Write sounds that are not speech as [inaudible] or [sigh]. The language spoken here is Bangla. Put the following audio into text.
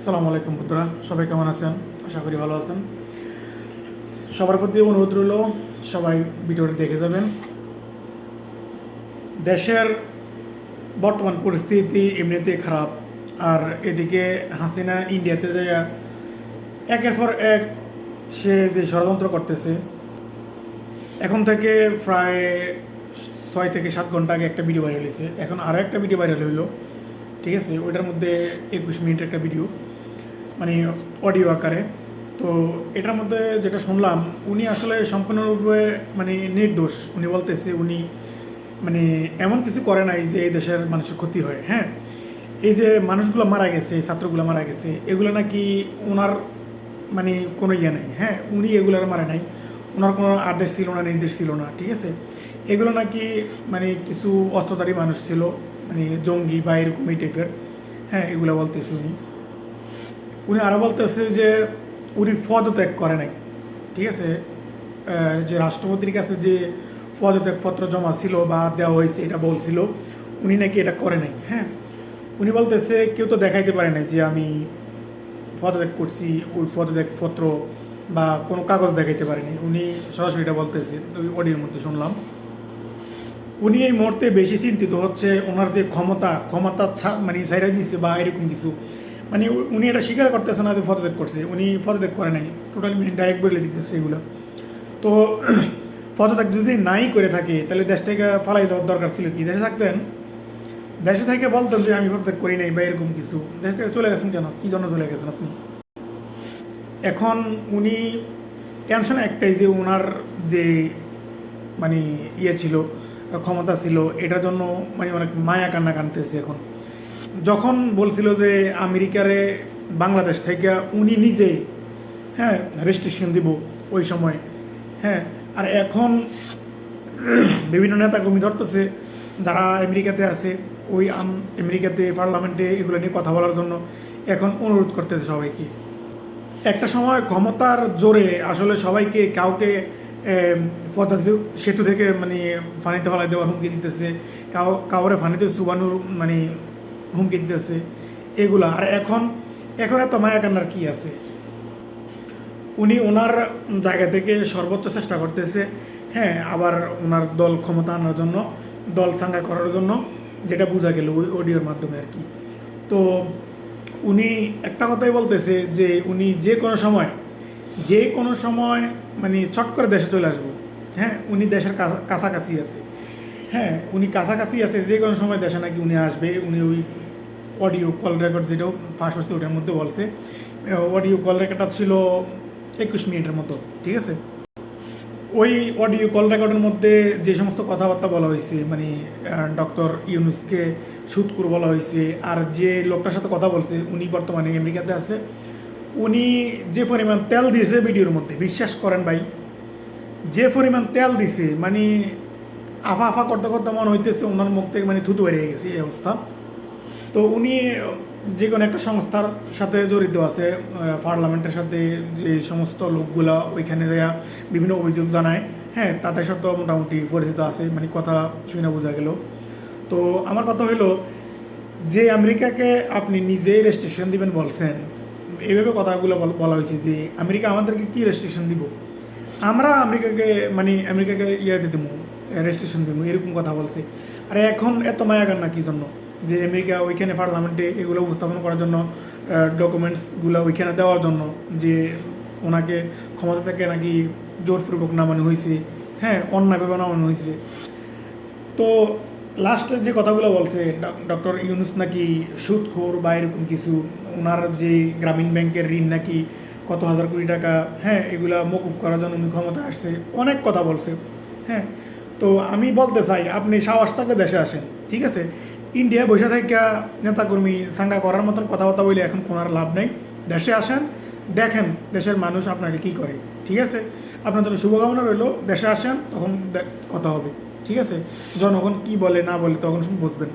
আসসালামু আলাইকুম বন্ধুরা, সবাই কেমন আছেন? আশা করি ভালো আছেন। সবার প্রতি অনুরোধ রইল, সবাই ভিডিওটি দেখে যাবেন। দেশের বর্তমান পরিস্থিতি এমনিতেই খারাপ, আর এদিকে হাসিনা ইন্ডিয়াতে যায় একের পর এক সে যে ষড়যন্ত্র করতেছে, এখন থেকে প্রায় ছয় থেকে সাত ঘণ্টা আগে একটা ভিডিও ভাইরাল হয়েছে এখন আরও একটা ভিডিও ভাইরাল হইল, ঠিক আছে? ওইটার মধ্যে একুশ মিনিটের একটা ভিডিও। মানে অডিও আকারে। তো এটার মধ্যে যেটা শুনলাম, উনি আসলে সম্পূর্ণরূপে মানে নির্দোষ। উনি বলতেছে উনি মানে এমন কিছু করে নাই যে এই দেশের মানুষের ক্ষতি হয় হ্যাঁ? এই যে মানুষগুলো মারা গেছে, ছাত্রগুলো মারা গেছে, এগুলো নাকি ওনার মানে কোনো ইয়ে নেই হ্যাঁ? উনি এগুলোর মারে নাই। ওনার কোনো আদেশ ছিল না, নির্দেশ ছিল না, ঠিক আছে? এগুলো নাকি মানে কিছু অস্ত্রধারী মানুষ ছিল মানে জঙ্গি বা এরকম এই টাইপের হ্যাঁ? এগুলো বলতেছে উনি। উনি আরও বলতেছে যে উনি পদত্যাগ করে নাই। ঠিক আছে? যে রাষ্ট্রপতির কাছে যে পদত্যাগপত্র জমা ছিল বা দেওয়া হয়েছে, এটা বলছিল, উনি নাকি এটা করে নাই হ্যাঁ? উনি বলতেছে, কেউ তো দেখাইতে পারে নাই যে আমি পদত্যাগ করছি, ওই পদত্যাগপত্র বা কোনো কাগজ দেখাইতে পারেনি। উনি সরাসরি এটা বলতেছে, ওই অডিওর মধ্যে শুনলাম। উনি এই মুহূর্তে বেশি চিন্তিত হচ্ছে, ওনার যে ক্ষমতা ক্ষমতা মানে সাইরা দিচ্ছে বা এরকম কিছু। মানে উনি এটা স্বীকার করতেছে না যে পদত্যাগ করছে। উনি পদত্যাগ করে নাই। টোটালি ডাইরেক্ট বলে দিতেছে এগুলো। তো [clears throat] পদত্যাগ যদি নাই করে থাকে, তাহলে দেশ থেকে ফালাই দেওয়ার দরকার ছিল কি? দেশে থাকতেন? দেশে থেকে বলতেন যে, আমি পদত্যাগ করি নাই বা এরকম কিছু। দেশ থেকে চলে গেছেন কেন? কী জন্য চলে গেছেন আপনি? এখন উনি টেনশন একটাই যে ওনার যে মানে ইয়ে ছিল, ক্ষমতা ছিল, এটার জন্য মানে অনেক মায়া কান্না কানতেছে এখন। যখন বলছিল যে আমেরিকারে বাংলাদেশ থেকে উনি নিজে হ্যাঁ রেস্ট্রিকশন দিব ওই সময় হ্যাঁ আর এখন বিভিন্ন নেতা কর্মী ধরতেছে, যারা আমেরিকাতে আছে, ওই আম- আমেরিকাতে পার্লামেন্টে এগুলো নিয়ে কথা বলার জন্য এখন অনুরোধ করতেছে সবাইকে। একটা সময় ক্ষমতার জোরে আসলে সবাইকে কাউকে সেতু- সেতু থেকে মানে ফানিতে ফেলাই দেওয়ার হুমকি দিতেছে, কাউ, কাউরে ফানিতে চুবানোর মানে হুমকি দিতেছে, এগুলা। আর এখন এখন এত মায়া কান্নার কি আছে? উনি ওনার জায়গা থেকে সর্বোচ্চ চেষ্টা করতেছে হ্যাঁ আবার ওনার দল ক্ষমতা আনার জন্য, দল সাঙ্গা করার জন্য, যেটা বোঝা গেল ওই অডিওর মাধ্যমে আর কি। তো উনি একটা কথাই বলতেছে যে উনি যে কোনো সময়, যে কোনো সময় মানে চট করে দেশে চলে আসব। হ্যাঁ উনি দেশের কাছা- কাছাকাছি আছে। হ্যাঁ উনি কাছাকাছি আছে, যে কোনো সময় দেশে নাকি উনি আসবে, উনি ওই অডিও কল রেকর্ড যেটাও ফার্স্ট হচ্ছে ওটার মধ্যে বলছে। অডিও কল রেকর্ডটা ছিল একুশ মিনিটের মতো, ঠিক আছে? ওই অডিও কল রেকর্ডের মধ্যে যে সমস্ত কথাবার্তা বলা হয়েছে মানে ডক্টর ইউনুসকে সুৎকুর বলা হয়েছে, আর যে লোকটার সাথে কথা বলছে, উনি বর্তমানে আমেরিকাতে আছে, উনি যে পরিমাণ তেল দিয়েছে ভিডিওর মধ্যে, বিশ্বাস করেন ভাই, যে পরিমাণ তেল দিছে মানে আফা আফা করতে করতে মনে হইতেছে ওনার মুখ থেকে মানে থুতু বেরিয়ে গেছে এই অবস্থা। তো উনি যে কোনো একটা সংস্থার সাথে জড়িত আছে পার্লামেন্টের সাথে যে সমস্ত লোকগুলা ওইখানে দেয়া বিভিন্ন অভিযোগ জানায়। হ্যাঁ তাদের সাথে মোটামুটি পরিচিত আছে মানে কথা শুনে বোঝা গেল। তো আমার কথা হলো যে আমেরিকাকে আপনি নিজেই রেস্ট্রিকশন দিবেন বলছেন, এইভাবে কথাগুলো বল- হয়েছে যে আমেরিকা আমাদেরকে কি রেস্ট্রিকশন দিব? আমরা আমেরিকাকে মানে আমেরিকাকে ইয়েতে দিব রেস্ট্রিকশন দিব এরকম কথা বলছে। আর এখন এত মায়া কান্না কি জন্য? যে আমেরিকা ওইখানে পার্লামেন্টে এগুলো উপস্থাপন করার জন্য ডকুমেন্টসগুলো ওইখানে দেওয়ার জন্য, যে ওনাকে ক্ষমতা থেকে নাকি জোরপূর্বক নামানো হয়েছে হ্যাঁ অন্যায়ভাবে নামানো হয়েছে। তো লাস্টে যে কথাগুলো বলছে ডক্টর ইউনুস নাকি সুদখোর বা এরকম কিছু, ওনার যে গ্রামীণ ব্যাংকের ঋণ নাকি কত হাজার কোটি টাকা হ্যাঁ এগুলা মকুফ করার জন্য উনি ক্ষমতা আসছে, অনেক কথা বলছে হ্যাঁ। তো আমি বলতে চাই, আপনি সাহস থাকলে দেশে আসেন, ঠিক আছে? ইন্ডিয়া বসে থেকে নেতাকর্মী সাঙ্গা করার মতন কথাবার্তা বলে এখন কোনো লাভ নেই। দেশে আসেন, দেখেন দেশের মানুষ আপনাকে কি করে, ঠিক আছে? আপনার জন্য শুভকামনা রইল, দেশে আসেন, তখন কথা হবে, ঠিক আছে? জনগণ কি বলে না বলে তখন বুঝবেন